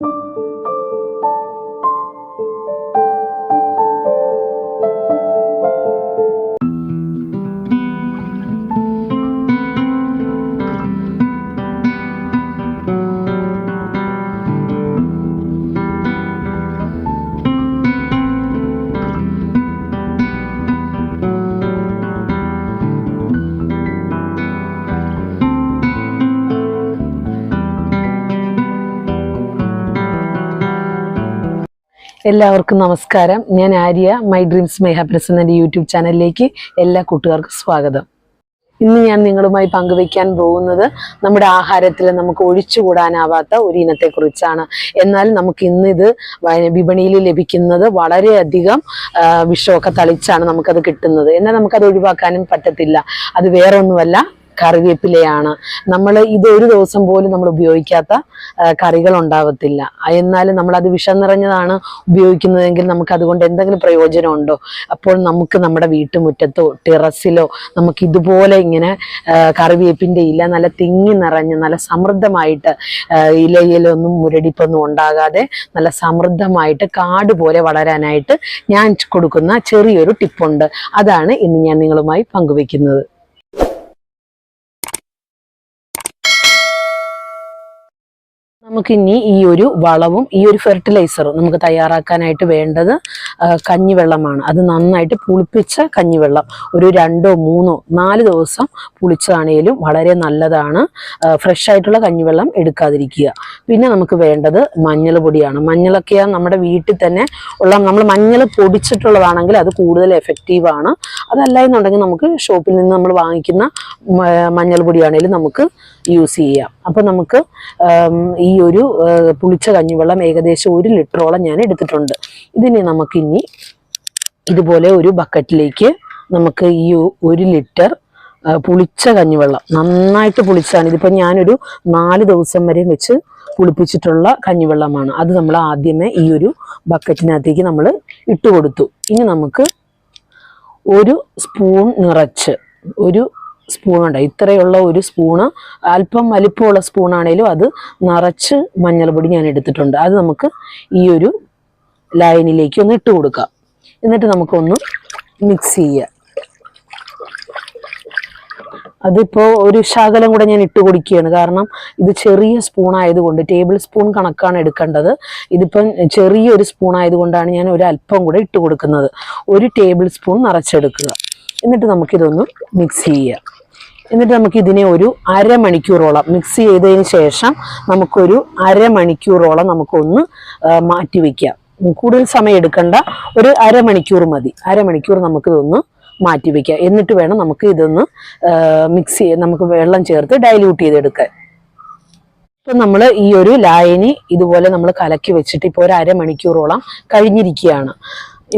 Música എല്ലാവർക്കും നമസ്കാരം. ഞാൻ Arya. My dreams my happiness എന്ന യൂട്യൂബ് ചാനലിലേക്ക് എല്ലാ കൂട്ടുകാർക്കും സ്വാഗതം. ഇന്ന് ഞാൻ നിങ്ങളുമായി പങ്കുവയ്ക്കാൻ പോകുന്നത് നമ്മുടെ ആഹാരത്തിൽ നമുക്ക് ഒഴിച്ചുകൂടാനാവാത്ത ഒരു ഇനത്തെക്കുറിച്ചാണ്. എന്നാൽ നമുക്ക് ഇന്ന് ഇത് വിപണിയിൽ ലഭിക്കുന്നത് വളരെയധികം വിഷമൊക്കെ തളിച്ചാണ് നമുക്കത് കിട്ടുന്നത്. എന്നാൽ നമുക്കത് ഒഴിവാക്കാനും പറ്റത്തില്ല. അത് വേറെ ഒന്നുമല്ല കറിവേപ്പിലയാണ്. നമ്മൾ ഇത് ഒരു ദിവസം പോലും നമ്മൾ ഉപയോഗിക്കാത്ത കറികൾ ഉണ്ടാവത്തില്ല. എന്നാലും നമ്മൾ അത് വിഷം നിറഞ്ഞതാണ് ഉപയോഗിക്കുന്നതെങ്കിൽ നമുക്ക് അതുകൊണ്ട് എന്തെങ്കിലും പ്രയോജനം ഉണ്ടോ? അപ്പോൾ നമുക്ക് നമ്മുടെ വീട്ടുമുറ്റത്തോ ടെറസിലോ നമുക്ക് ഇതുപോലെ ഇങ്ങനെ കറിവേപ്പിന്റെ ഇല നല്ല തിങ്ങി നിറഞ്ഞ് നല്ല സമൃദ്ധമായിട്ട് ഇലയിലൊന്നും മുരടിപ്പൊന്നും ഉണ്ടാകാതെ നല്ല സമൃദ്ധമായിട്ട് കാട് പോലെ വളരാനായിട്ട് ഞാൻ കൊടുക്കുന്ന ചെറിയൊരു ടിപ്പുണ്ട്. അതാണ് ഇന്ന് ഞാൻ നിങ്ങളുമായി പങ്കുവെക്കുന്നത്. നമുക്കിനി ഈ ഒരു വളവും ഈ ഒരു ഫെർട്ടിലൈസറും നമുക്ക് തയ്യാറാക്കാനായിട്ട് വേണ്ടത് കഞ്ഞിവെള്ളമാണ്. അത് നന്നായിട്ട് പുളിപ്പിച്ച കഞ്ഞിവെള്ളം. ഒരു രണ്ടോ മൂന്നോ നാല് ദിവസം പുളിച്ചതാണേലും വളരെ നല്ലതാണ്. ഫ്രഷ് ആയിട്ടുള്ള കഞ്ഞിവെള്ളം എടുക്കാതിരിക്കുക. പിന്നെ നമുക്ക് വേണ്ടത് മഞ്ഞൾ പൊടിയാണ്. മഞ്ഞളൊക്കെ നമ്മുടെ വീട്ടിൽ തന്നെ ഉള്ള നമ്മൾ മഞ്ഞൾ പൊടിച്ചിട്ടുള്ളതാണെങ്കിൽ അത് കൂടുതൽ എഫക്റ്റീവ് ആണ്. അതല്ല എന്നുണ്ടെങ്കിൽ നമുക്ക് ഷോപ്പിൽ നിന്ന് നമ്മൾ വാങ്ങിക്കുന്ന മഞ്ഞൾ പൊടിയാണെങ്കിലും നമുക്ക് യൂസ് ചെയ്യാം. അപ്പൊ നമുക്ക് ഈ ഒരു പുളിച്ച കഞ്ഞിവെള്ളം ഏകദേശം ഒരു ലിറ്ററോളം ഞാൻ എടുത്തിട്ടുണ്ട്. ഇതിനെ നമുക്കിനി ഇതുപോലെ ഒരു ബക്കറ്റിലേക്ക് നമുക്ക് ഈ ഒരു ലിറ്റർ പുളിച്ച കഞ്ഞിവെള്ളം നന്നായിട്ട് പുളിച്ചാണ്. ഇതിപ്പോൾ ഞാനൊരു നാല് ദിവസം വരെ വെച്ച് പുളിപ്പിച്ചിട്ടുള്ള കഞ്ഞിവെള്ളമാണ്. അത് നമ്മൾ ആദ്യമേ ഈ ഒരു ബക്കറ്റിനകത്തേക്ക് നമ്മൾ ഇട്ട് കൊടുത്തു. ഇനി നമുക്ക് ഒരു സ്പൂൺ നിറച്ച് ഒരു സ്പൂൺ ഉണ്ട് ഇത്രയുള്ള ഒരു സ്പൂണ് അല്പം വലിപ്പമുള്ള സ്പൂണാണേലും അത് നിറച്ച് മഞ്ഞൾപ്പൊടി ഞാൻ എടുത്തിട്ടുണ്ട്. അത് നമുക്ക് ഈ ഒരു ലൈനിലേക്ക് ഒന്ന് ഇട്ട് കൊടുക്കാം. എന്നിട്ട് നമുക്കൊന്ന് മിക്സ് ചെയ്യുക അതിപ്പോൾ ഒരു ശകലം കൂടെ ഞാൻ ഇട്ട് കൊടുക്കുകയാണ്. കാരണം ഇത് ചെറിയ സ്പൂൺ ആയതുകൊണ്ട് ടേബിൾ സ്പൂൺ കണക്കാണ് എടുക്കേണ്ടത്. ഇതിപ്പം ചെറിയൊരു സ്പൂൺ ആയതുകൊണ്ടാണ് ഞാൻ ഒരു അല്പം കൂടെ ഇട്ട് കൊടുക്കുന്നത്. ഒരു ടേബിൾ സ്പൂൺ നിറച്ചെടുക്കുക. എന്നിട്ട് നമുക്കിതൊന്ന് മിക്സ് ചെയ്യുക എന്നിട്ട് നമുക്ക് ഇതിനെ ഒരു അരമണിക്കൂറോളം മിക്സ് ചെയ്തതിന് ശേഷം നമുക്കൊരു അരമണിക്കൂറോളം നമുക്കൊന്ന് മാറ്റി വെക്കാം കൂടുതൽ സമയം എടുക്കണ്ട. ഒരു അരമണിക്കൂർ മതി. അരമണിക്കൂർ നമുക്കിതൊന്ന് മാറ്റി വെക്കാം എന്നിട്ട് വേണം നമുക്ക് ഇതൊന്ന് മിക്സ് ചെയ്യാൻ നമുക്ക് വെള്ളം ചേർത്ത് ഡൈല്യൂട്ട് ചെയ്തെടുക്കാൻ. ഇപ്പം നമ്മൾ ഈ ഒരു ലായനി ഇതുപോലെ നമ്മൾ കലക്കി വെച്ചിട്ട് ഇപ്പോൾ ഒരു അരമണിക്കൂറോളം കഴിഞ്ഞിരിക്കുകയാണ്.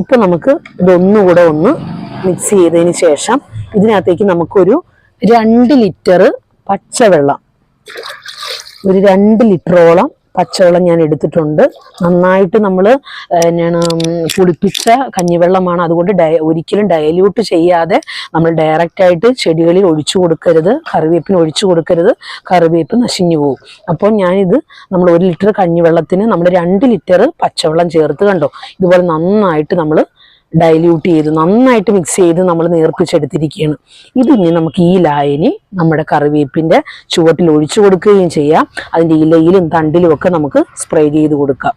ഇപ്പം നമുക്ക് ഇതൊന്നുകൂടെ ഒന്ന് മിക്സ് ചെയ്തതിന് ശേഷം ഇതിനകത്തേക്ക് നമുക്കൊരു രണ്ട് ലിറ്റർ പച്ചവെള്ളം. ഒരു രണ്ട് ലിറ്ററോളം പച്ചവെള്ളം ഞാൻ എടുത്തിട്ടുണ്ട്. നന്നായിട്ട് നമ്മൾ എന്നാണ് പുളിപ്പിച്ച കഞ്ഞിവെള്ളമാണ്. അതുകൊണ്ട് ഒരിക്കലും ഡയല്യൂട്ട് ചെയ്യാതെ നമ്മൾ ഡയറക്റ്റായിട്ട് ചെടികളിൽ ഒഴിച്ചു കൊടുക്കരുത്. കറിവേപ്പിന് ഒഴിച്ചു കൊടുക്കരുത്. കറിവേപ്പ് നശിഞ്ഞു പോകും അപ്പോൾ ഞാനിത് നമ്മൾ ഒരു ലിറ്റർ കഞ്ഞിവെള്ളത്തിന് നമ്മൾ രണ്ട് ലിറ്റർ പച്ചവെള്ളം ചേർത്ത് കണ്ടോ? ഇതുപോലെ നന്നായിട്ട് നമ്മൾ ഡൈല്യൂട്ട് ചെയ്ത് നന്നായിട്ട് മിക്സ് ചെയ്ത് നമ്മൾ നേർപ്പിച്ചെടുത്തിരിക്കുകയാണ്. ഇതിനി നമുക്ക് ഈ ലായനി നമ്മുടെ കറിവേപ്പിന്റെ ചുവട്ടിൽ ഒഴിച്ചു കൊടുക്കുകയും ചെയ്യാം. അതിന്റെ ഇലയിലും തണ്ടിലും ഒക്കെ നമുക്ക് സ്പ്രേ ചെയ്ത് കൊടുക്കാം.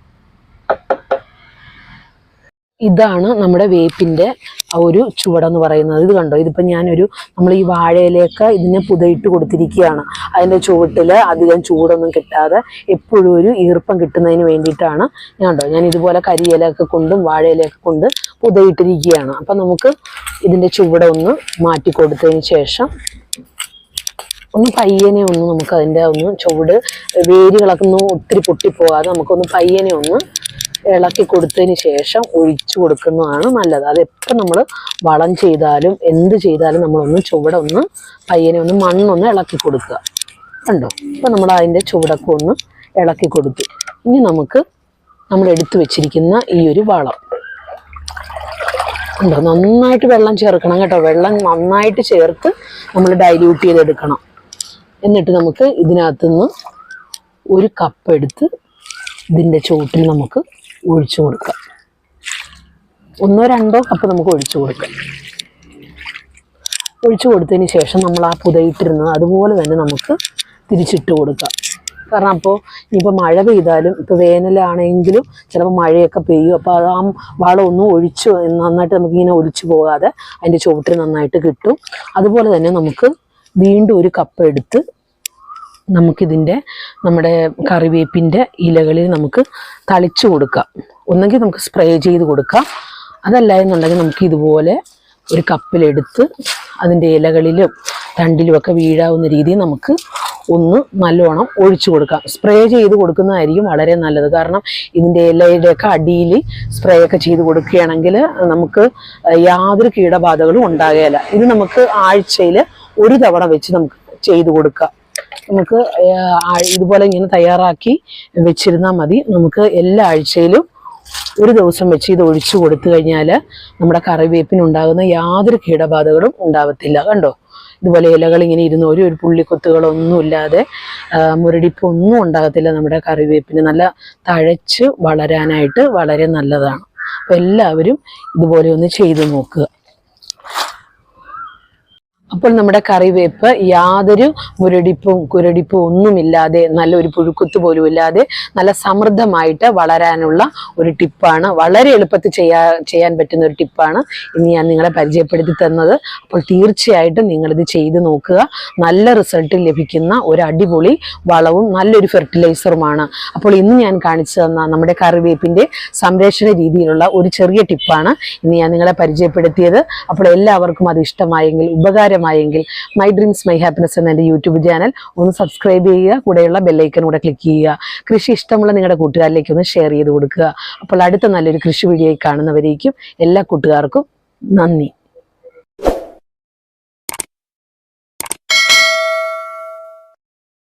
ഇതാണ് നമ്മുടെ വേപ്പിന്റെ ഒരു ചുവടെന്ന് പറയുന്നത്. ഇത് കണ്ടോ? ഇതിപ്പോൾ ഞാനൊരു നമ്മൾ ഈ വാഴയിലേക്ക് ഇതിനെ പുതയിട്ട് കൊടുത്തിരിക്കുകയാണ്. അതിന്റെ ചുവട്ടിൽ അധികം ചൂടൊന്നും കിട്ടാതെ എപ്പോഴും ഒരു ഈർപ്പം കിട്ടുന്നതിന് വേണ്ടിയിട്ടാണ്. ഞാൻ കണ്ടോ? ഞാൻ ഇതുപോലെ കരിയിലൊക്കെ കൊണ്ടും വാഴയിലൊക്കെ കൊണ്ട് പുതയിട്ടിരിക്കുകയാണ് അപ്പൊ നമുക്ക് ഇതിന്റെ ചുവടെ ഒന്ന് മാറ്റി കൊടുത്തതിന് ശേഷം ഒന്ന് പയ്യനെ ഒന്ന് നമുക്ക് അതിന്റെ ഒന്ന് ചുവട് വേരുകളൊക്കെ ഒന്ന് ഒത്തിരി പൊട്ടിപ്പോകാതെ നമുക്കൊന്ന് പയ്യനെ ഒന്ന് ഇളക്കി കൊടുത്തതിന് ശേഷം ഒഴിച്ചു കൊടുക്കുന്നതാണ് നല്ലത്. അത് എപ്പോൾ നമ്മൾ വളം ചെയ്താലും എന്ത് ചെയ്താലും നമ്മളൊന്ന് ചുവടെ ഒന്ന് പയ്യനെ ഒന്ന് മണ്ണൊന്ന് ഇളക്കി കൊടുക്കുക. കണ്ടോ? അപ്പം നമ്മൾ അതിന്റെ ചുവടൊക്കെ ഒന്ന് ഇളക്കി കൊടുത്തു. ഇനി നമുക്ക് നമ്മൾ എടുത്തു വെച്ചിരിക്കുന്ന ഈ ഒരു വളം. ഉണ്ടോ. നന്നായിട്ട് വെള്ളം ചേർക്കണം കേട്ടോ. വെള്ളം നന്നായിട്ട് ചേർത്ത് നമ്മൾ ഡൈല്യൂട്ട് ചെയ്തെടുക്കണം. എന്നിട്ട് നമുക്ക് ഇതിനകത്തുനിന്ന് ഒരു കപ്പ് എടുത്ത് ഇതിന്റെ ചുവട്ടിൽ നമുക്ക് ഒഴിച്ചു കൊടുക്കാം. ഒന്നോ രണ്ടോ കപ്പ് നമുക്ക് ഒഴിച്ചു കൊടുക്കാം. ഒഴിച്ചു കൊടുത്തതിന് ശേഷം നമ്മൾ ആ പുതയിട്ടിരുന്നത് അതുപോലെ തന്നെ നമുക്ക് തിരിച്ചിട്ട് കൊടുക്കാം. കാരണം അപ്പോൾ ഇനിയിപ്പോൾ മഴ പെയ്താലും ഇപ്പോൾ വേനലാണെങ്കിലും ചിലപ്പോൾ മഴയൊക്കെ പെയ്യും. അപ്പോൾ അത് ആ വളമൊന്നും ഒഴിച്ച് നന്നായിട്ട് നമുക്കിങ്ങനെ ഒലിച്ചു പോകാതെ അതിന്റെ ചുവട്ടിൽ നന്നായിട്ട് കിട്ടും. അതുപോലെ തന്നെ നമുക്ക് വീണ്ടും ഒരു കപ്പ് എടുത്ത് നമുക്കിതിന്റെ നമ്മുടെ കറിവേപ്പിന്റെ ഇലകളിൽ നമുക്ക് തളിച്ചു കൊടുക്കാം. ഒന്നെങ്കിൽ നമുക്ക് സ്പ്രേ ചെയ്ത് കൊടുക്കാം. അതല്ല എന്നുണ്ടെങ്കിൽ നമുക്ക് ഇതുപോലെ ഒരു കപ്പിലെടുത്ത് അതിന്റെ ഇലകളിലും തണ്ടിലുമൊക്കെ വീഴാവുന്ന രീതിയിൽ നമുക്ക് ഒന്ന് നല്ലോണം ഒഴിച്ചു കൊടുക്കാം സ്പ്രേ ചെയ്ത് കൊടുക്കുന്നതായിരിക്കും വളരെ നല്ലത്. കാരണം ഇതിന്റെ ഇലയുടെയൊക്കെ അടിയിൽ സ്പ്രേ ഒക്കെ ചെയ്ത് കൊടുക്കുകയാണെങ്കിൽ നമുക്ക് യാതൊരു കീടബാധകളും ഉണ്ടാകുകയില്ല ഇത് നമുക്ക് ആഴ്ചയിൽ ഒരു തവണ വെച്ച് നമുക്ക് ചെയ്ത് കൊടുക്കാം നമുക്ക് ഇതുപോലെ ഇങ്ങനെ തയ്യാറാക്കി വെച്ചിരുന്നാൽ മതി. നമുക്ക് എല്ലാ ആഴ്ചയിലും ഒരു ദിവസം വെച്ച് ഇത് ഒഴിച്ചു കൊടുത്തു കഴിഞ്ഞാൽ നമ്മുടെ കറിവേപ്പിനുണ്ടാകുന്ന യാതൊരു കീടബാധകളും ഉണ്ടാവത്തില്ല. കണ്ടോ? ഇതുപോലെ ഇലകൾ ഇങ്ങനെ ഇരുന്ന് ഒരു ഒരു പുള്ളിക്കൊത്തുകളൊന്നും ഇല്ലാതെ ആ, മുരടിപ്പൊന്നും ഉണ്ടാകത്തില്ല നമ്മുടെ കറിവേപ്പിന്. നല്ല തഴച്ച് വളരാനായിട്ട് വളരെ നല്ലതാണ്. അപ്പോൾ എല്ലാവരും ഇതുപോലെ ഒന്ന് ചെയ്തു നോക്കുക. അപ്പോൾ നമ്മുടെ കറിവേപ്പ് യാതൊരു മുരടിപ്പും കുരടിപ്പും ഒന്നുമില്ലാതെ നല്ലൊരു പുഴുക്കുത്ത് പോലും ഇല്ലാതെ നല്ല സമൃദ്ധമായിട്ട് വളരാനുള്ള ഒരു ടിപ്പാണ്. വളരെ എളുപ്പത്തിൽ ചെയ്യാ ചെയ്യാൻ പറ്റുന്ന ഒരു ടിപ്പാണ് ഇന്ന് ഞാൻ നിങ്ങളെ പരിചയപ്പെടുത്തി തന്നത്. അപ്പോൾ തീർച്ചയായിട്ടും നിങ്ങളിത് ചെയ്ത് നോക്കുക. നല്ല റിസൾട്ട് ലഭിക്കുന്ന ഒരു അടിപൊളി വളവും നല്ലൊരു ഫെർട്ടിലൈസറുമാണ്. അപ്പോൾ ഇന്ന് ഞാൻ കാണിച്ചു തന്ന നമ്മുടെ കറിവേപ്പിന്റെ സംരക്ഷണ രീതിയിലുള്ള ഒരു ചെറിയ ടിപ്പാണ് ഇന്ന് ഞാൻ നിങ്ങളെ പരിചയപ്പെടുത്തിയത്. അപ്പോൾ എല്ലാവർക്കും അത് ഇഷ്ടമായെങ്കിൽ ഉപകാരമായെങ്കിൽ മൈ ഡ്രീംസ് മൈ ഹാപ്പിനെസ് എന്ന എന്റെ യൂട്യൂബ് ചാനൽ ഒന്ന് സബ്സ്ക്രൈബ് ചെയ്യുക കൂടെയുള്ള ബെല്ലൈക്കൻ കൂടെ ക്ലിക്ക് ചെയ്യുക. കൃഷി ഇഷ്ടമുള്ള നിങ്ങളുടെ കൂട്ടുകാരിലേക്ക് ഒന്ന് ഷെയർ ചെയ്ത് കൊടുക്കുക. അപ്പോൾ അടുത്ത നല്ലൊരു കൃഷി വീഡിയോയിൽ കാണുന്നവരേക്കും എല്ലാ കൂട്ടുകാർക്കും നന്ദി.